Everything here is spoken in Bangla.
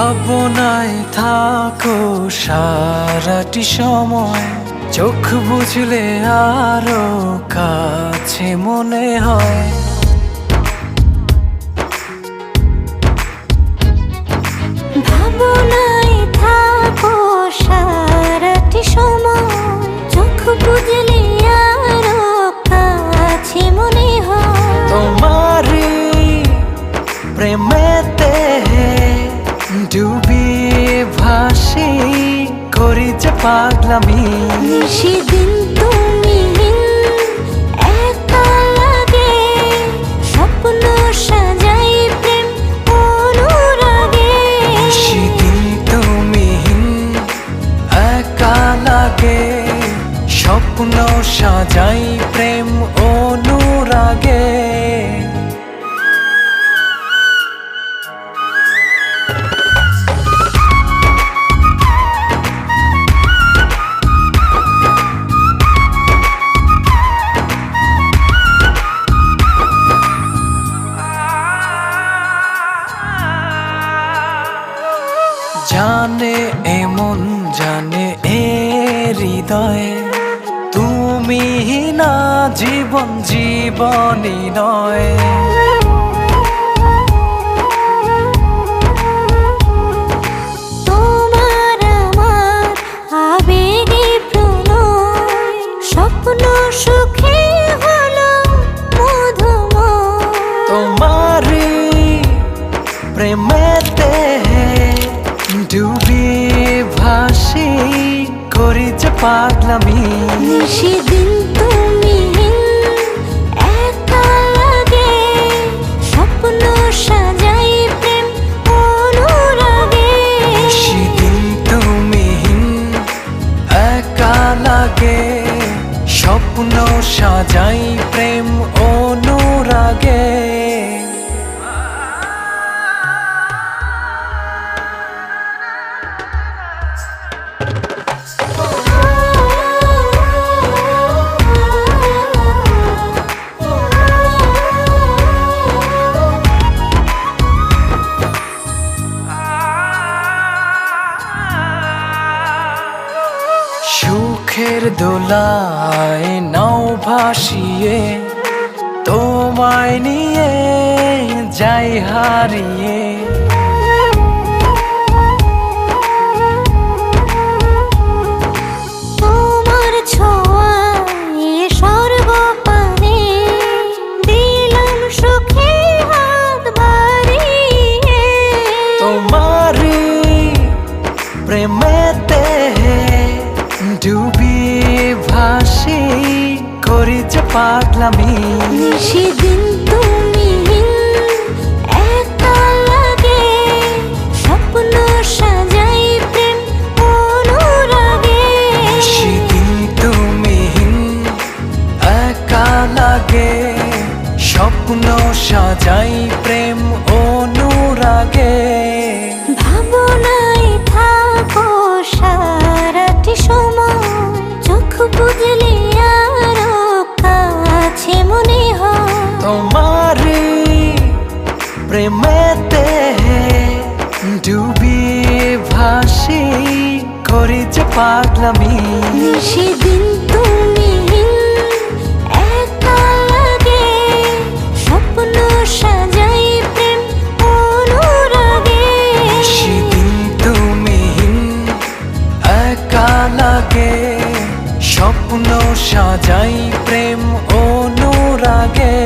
ভাবনায় থাকো সারাটি সময় চোখ বুঝলে আরও কাছে মনে হয়। ভাবনায় থাকো সারাটি সময় চোখ বুঝলে আরও কাছে মনে হয়। যে পাগলামি। সেদিন তুমি একা লাগে স্বপ্ন সাজাই প্রেম অনুরাগে। সেদিন তুমি একা লাগে স্বপ্ন সাজাই প্রেম অনুরাগে। জানে এমন জানে এ হৃদয়ে। তুমি না জীবন জীবনই নয়। সুখে হলো মধুময়। তোমারি প্রেমেতে পাগলামি। সেদিন তুমি একা লাগে স্বপ্ন সাজাই প্রেম অনুরাগে। সেদিন তুমি একা লাগে স্বপ্ন সাজাই প্রেম অনুরাগে। সুখের দোলায় নাও ভাসিয়ে তোমায় নিয়ে যাই হারিয়ে। তোমার পাগলামি। সেদিন প্রেমেতে ডুবি ভাসি করি যে পাগলামি। সেদিন তুমি স্বপ্ন সাজাই প্রেম অনুরাগে। সেদিন তুমি একা লাগে স্বপ্ন সাজাই প্রেম অনুরাগে।